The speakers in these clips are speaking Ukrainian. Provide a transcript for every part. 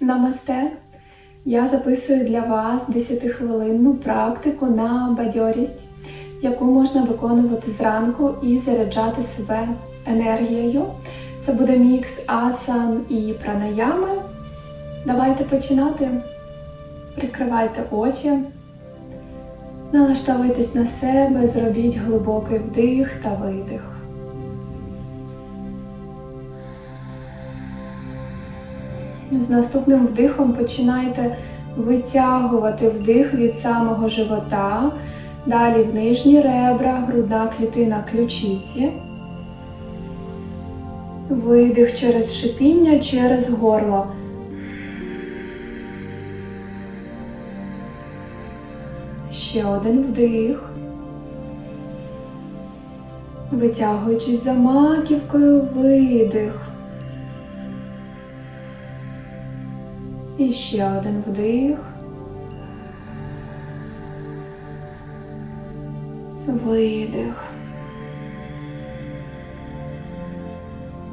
Намасте! Я записую для вас 10-хвилинну практику на бадьорість, яку можна виконувати зранку і заряджати себе енергією. Це буде мікс асан і пранаями. Давайте починати. Прикривайте очі, налаштовуйтесь на себе, зробіть глибокий вдих та видих. З наступним вдихом починайте витягувати вдих від самого живота, далі в нижні ребра, грудна клітина ключиці. Видих через шипіння, через горло. Ще один вдих. Витягуючись за маківкою, видих. І ще один вдих. Видих.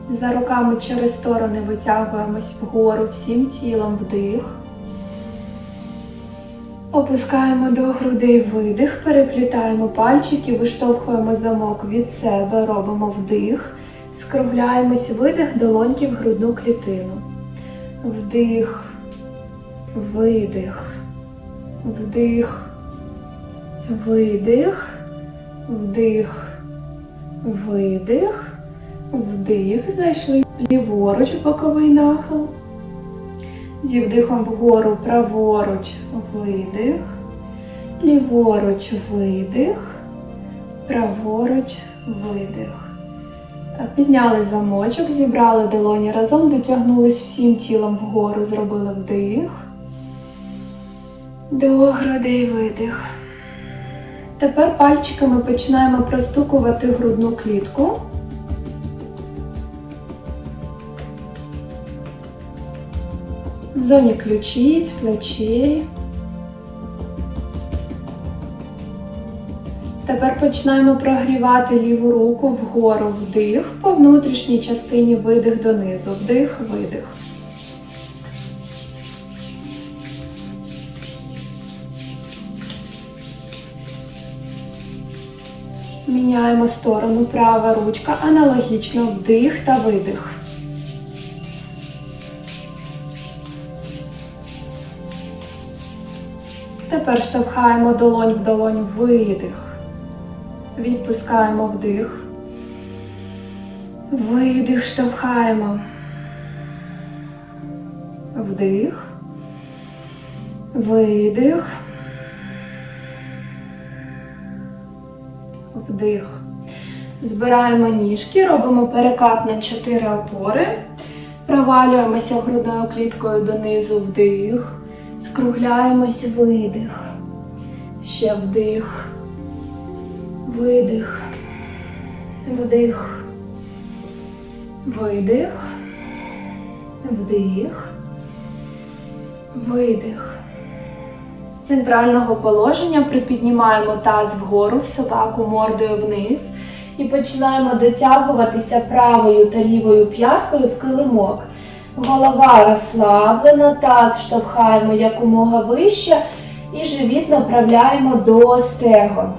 За руками через сторони витягуємось вгору всім тілом. Вдих. Опускаємо до грудей. Видих, переплітаємо пальчики, виштовхуємо замок від себе, робимо вдих, скругляємось. Видих. Долоньки в грудну клітину. Вдих, видих, вдих, видих, вдих, видих, вдих, зайшли ліворуч боковий нахил. Зі вдихом вгору праворуч видих, ліворуч видих, праворуч видих. Підняли замочок, зібрали долоні разом, дотягнулись всім тілом вгору, зробили вдих. До грудей видих. Тепер пальчиками починаємо простукувати грудну клітку. В зоні ключиць, плечей. Тепер починаємо прогрівати ліву руку вгору вдих, по внутрішній частині видих донизу. Вдих, видих. Міняємо сторону права ручка, аналогічно вдих та видих. Тепер штовхаємо долонь в долонь видих. Відпускаємо вдих. Видих, штовхаємо. Вдих. Видих. Вдих. Збираємо ніжки, робимо перекат на 4 опори. Провалюємося грудною кліткою донизу вдих. Скругляємось видих. Ще вдих. Видих. Вдих. Видих. Вдих. Видих. Центрального положення припіднімаємо таз вгору в собаку мордою вниз і починаємо дотягуватися правою та лівою п'яткою в килимок. Голова розслаблена, таз штовхаємо якомога вище і живіт направляємо до стегон.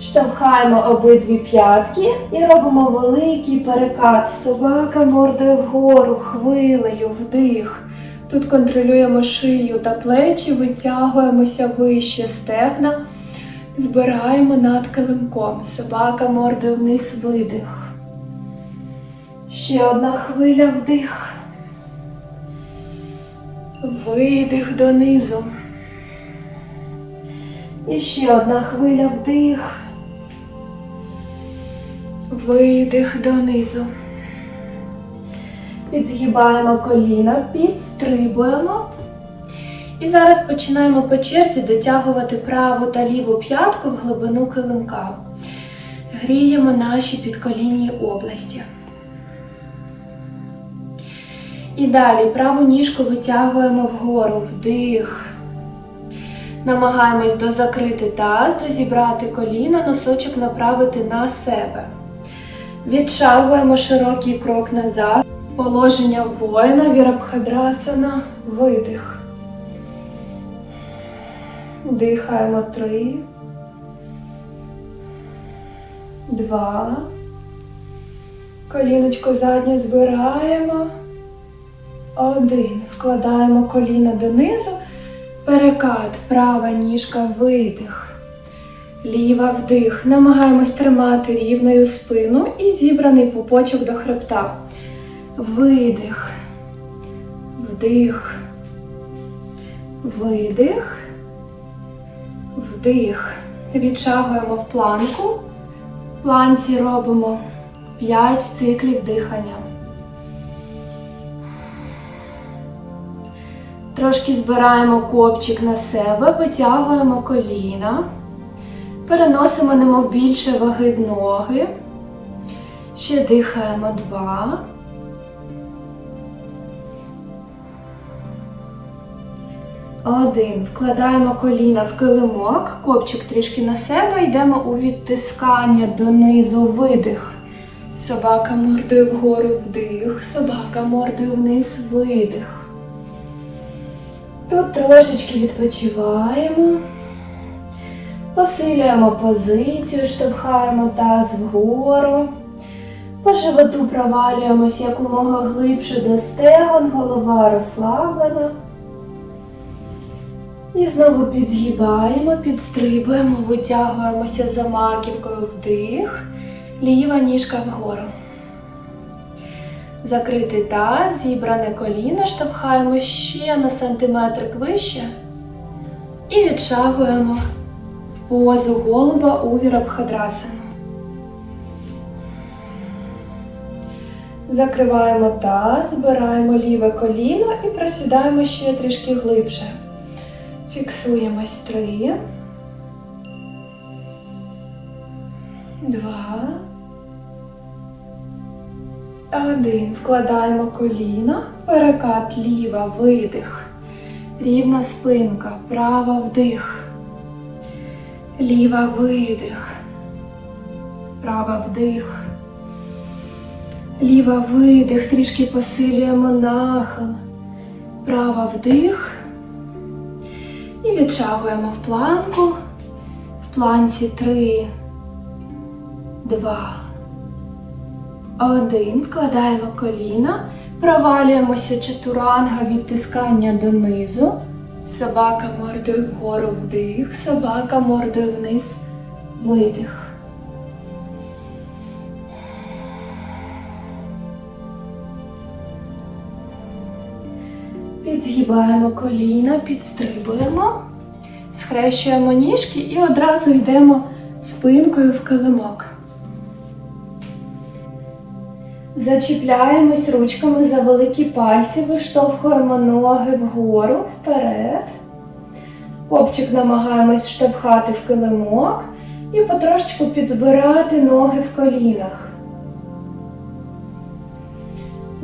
Штовхаємо обидві п'ятки і робимо великий перекат. Собака мордою вгору, хвилею, вдих. Тут контролюємо шию та плечі, витягуємося вище стегна, збираємо над килимком. Собака мордою вниз видих. Ще одна хвиля вдих. Видих донизу. І ще одна хвиля вдих. Видих донизу. Підзгибаємо коліна, підстрибуємо. І зараз починаємо по черзі дотягувати праву та ліву п'ятку в глибину килимка. Гріємо наші підколінні області. І далі праву ніжку витягуємо вгору, вдих. Намагаємось дозакрити таз, дозібрати коліна, носочок направити на себе. Відшагуємо широкий крок назад. Положення воїна Вірабхадрасана. Видих. Дихаємо три. Два. Коліночко заднє збираємо. Один. Вкладаємо коліно донизу. Перекат. Права ніжка видих. Ліва вдих. Намагаємось тримати рівною спину і зібраний пупочок до хребта. Видих. Вдих. Видих. Вдих. Відшагуємо в планку. В планці робимо 5 циклів дихання. Трошки збираємо копчик на себе, витягуємо коліна. Переносимо немов більше ваги в ноги. Ще дихаємо два. Один. Вкладаємо коліна в килимок, копчик трішки на себе, йдемо у відтискання донизу, видих. Собака мордою вгору вдих, собака мордою вниз, видих. Тут трошечки відпочиваємо. Посилюємо позицію, штовхаємо таз вгору. По животу провалюємось якомога глибше до стегон, голова розслаблена. І знову підзгибаємо, підстрибуємо, витягуємося за маківкою вдих, ліва ніжка вгору. Закритий таз, зібране коліно, штовхаємо ще на сантиметрик вище і відшагуємо в позу голуба у Вірабхадрасану. Закриваємо таз, збираємо ліве коліно і просідаємо ще трішки глибше. Фіксуємось три. Два. Один. Вкладаємо коліна. Перекат ліва, видих. Рівна спинка, права вдих. Ліва видих. Права вдих. Ліва видих. Трішки посилюємо нахил. Права вдих. І відшагуємо в планку. В планці три, два, один. Вкладаємо коліна. Провалюємося чатуранга відтискання донизу. Собака мордою вгору вдих, собака мордою вниз видих. Підзгибаємо коліна, підстрибуємо, схрещуємо ніжки і одразу йдемо спинкою в килимок. Зачіпляємось ручками за великі пальці, виштовхуємо ноги вгору, вперед. Копчик намагаємось штовхати в килимок і потрошечку підзбирати ноги в колінах.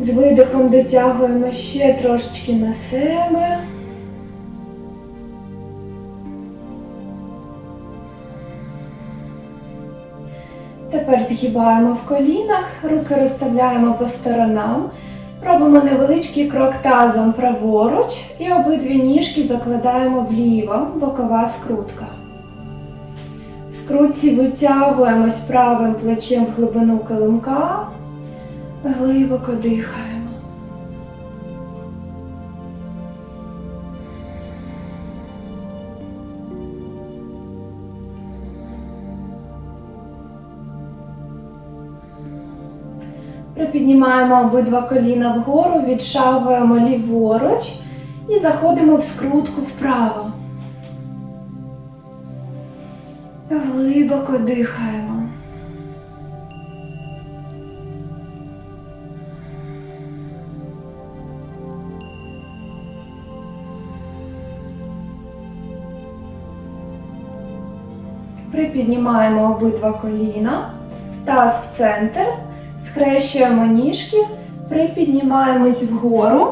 З видихом дотягуємо ще трошечки на себе. Тепер згибаємо в колінах, руки розставляємо по сторонам. Робимо невеличкий крок тазом праворуч і обидві ніжки закладаємо вліво, бокова скрутка. В скрутці витягуємось правим плечем в глибину килимка. Глибоко дихаємо. Припіднімаємо обидва коліна вгору, відшагуємо ліворуч і заходимо в скрутку вправо. Глибоко дихаємо. Припіднімаємо обидва коліна, таз в центр, схрещуємо ніжки, припіднімаємось вгору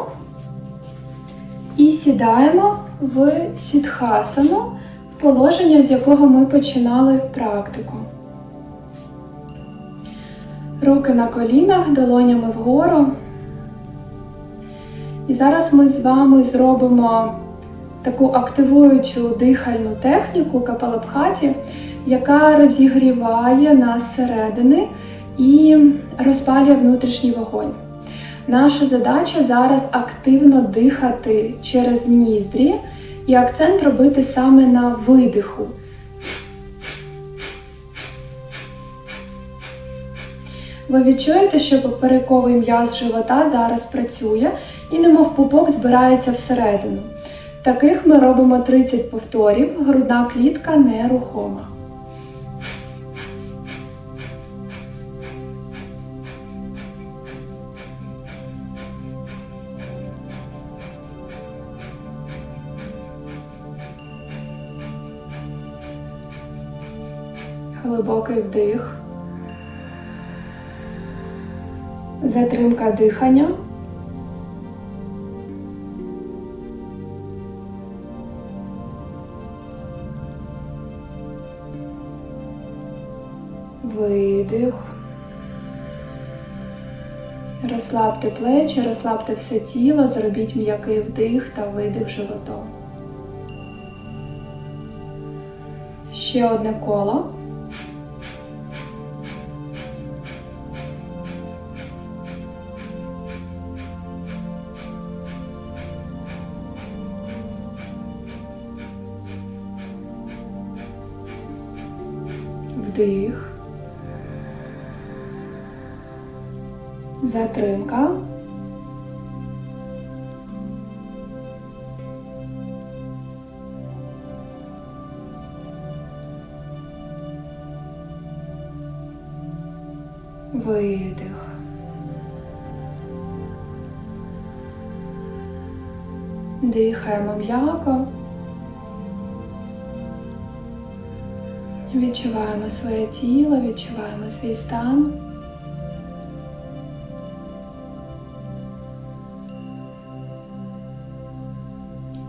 і сідаємо в сідхасану, в положення, з якого ми починали практику. Руки на колінах, долонями вгору. І зараз ми з вами зробимо таку активуючу дихальну техніку капалабхаті, яка розігріває нас зсередини і розпалює внутрішній вогонь. Наша задача зараз активно дихати через ніздрі і акцент робити саме на видиху. Ви відчуєте, що поперековий м'яз живота зараз працює і немов пупок збирається всередину. Таких ми робимо 30 повторів, грудна клітка нерухома. Глибокий вдих. Затримка дихання. Видих. Розслабте плечі, розслабте все тіло, зробіть м'який вдих та видих животом. Ще одне коло. Видих. Дихаємо м'яко. Відчуваємо своє тіло, відчуваємо свій стан.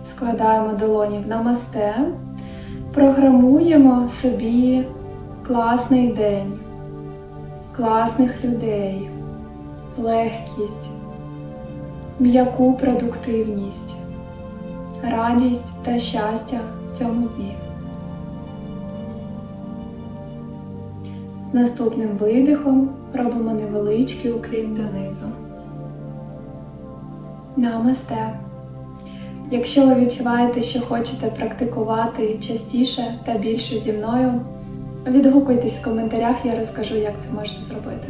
Складаємо долоні в намасте, програмуємо собі класний день, класних людей, легкість, м'яку продуктивність, радість та щастя в цьому дні. З наступним видихом робимо невеличкий уклін донизу. Намасте. Якщо ви відчуваєте, що хочете практикувати частіше та більше зі мною, відгукуйтесь в коментарях, я розкажу, як це можна зробити.